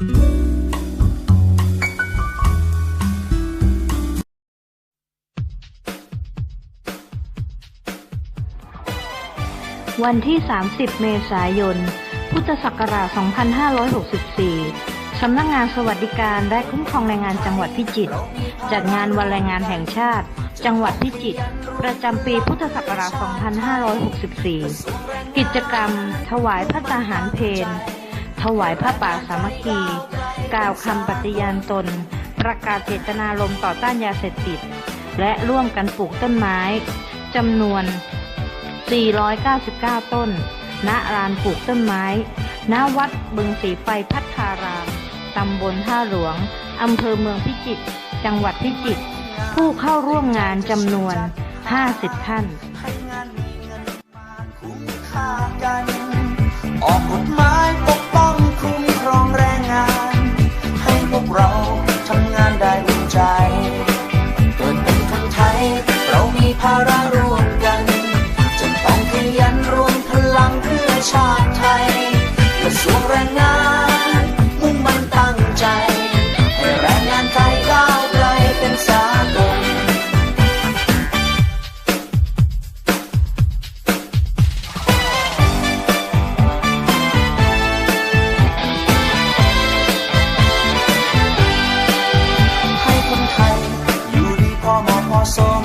วันที่ 30 เมษายน พุทธศักราช 2564 สำนักงานสวัสดิการและคุ้มครองแรงงานจังหวัดพิจิตร จัดงานวันแรงงานแห่งชาติ จังหวัดพิจิตร ประจำปีพุทธศักราช 2564 กิจกรรม ถวายพระตาหารเพน ถวายพระป่าสามัคคี กล่าวคำปฏิญาณตน ประกาศเจตนารมณ์ต่อต้านยาเสพติด และร่วมกันปลูกต้นไม้จำนวน 499 ต้น ณลานปลูกต้นไม้ ณ วัดบึงสีไฟพัฒาราม ตำบลท่าหลวง อำเภอเมืองพิจิตร จังหวัดพิจิตร ผู้เข้าร่วมงานจำนวน 50 ท่าน ไะสม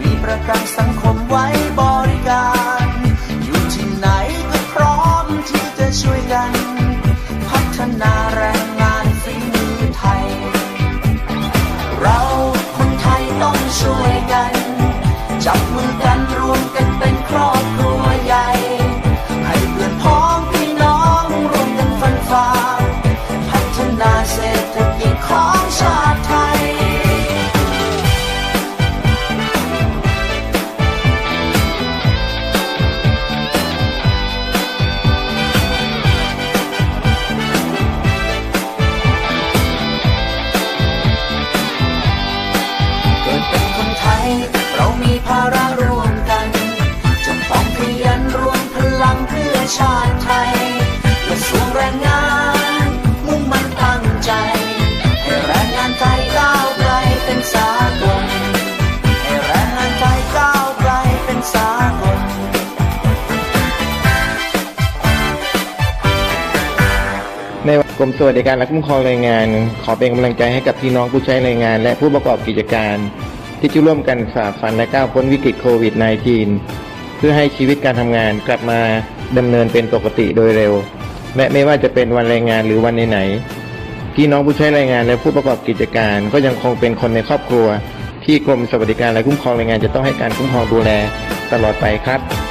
มีประกันสังคมไว้บริการ เรามีภาระร่วมกันจะต้องขยันรวมพลังเพื่อชาติไทยกระทรวงแรงงาน มุ่งมั่นตั้งใจ ให้แรงงานไทยก้าวไกลเป็นสากลให้แรงงานไทยก้าวไกลเป็นสากลในกรมสวัสดิการและคุ้มครองแรงงาน ขอเป็นกำลังใจให้กับพี่น้องผู้ใช้แรงงาน และผู้ประกอบกิจการ ที่จะร่วมกันฝ่าฟันและก้าวพ้นวิกฤตโควิด -19 เพื่อให้ชีวิตการทำงานกลับมาดำเนินเป็นปกติโดยเร็ว และไม่ว่าจะเป็นวันแรงงานหรือวันไหนๆพี่น้องผู้ใช้แรงงานและผู้ประกอบกิจการก็ยังคงเป็นคนในครอบครัว ที่กรมสวัสดิการและคุ้มครองแรงงานจะต้องให้การคุ้มครองดูแลตลอดไปครับ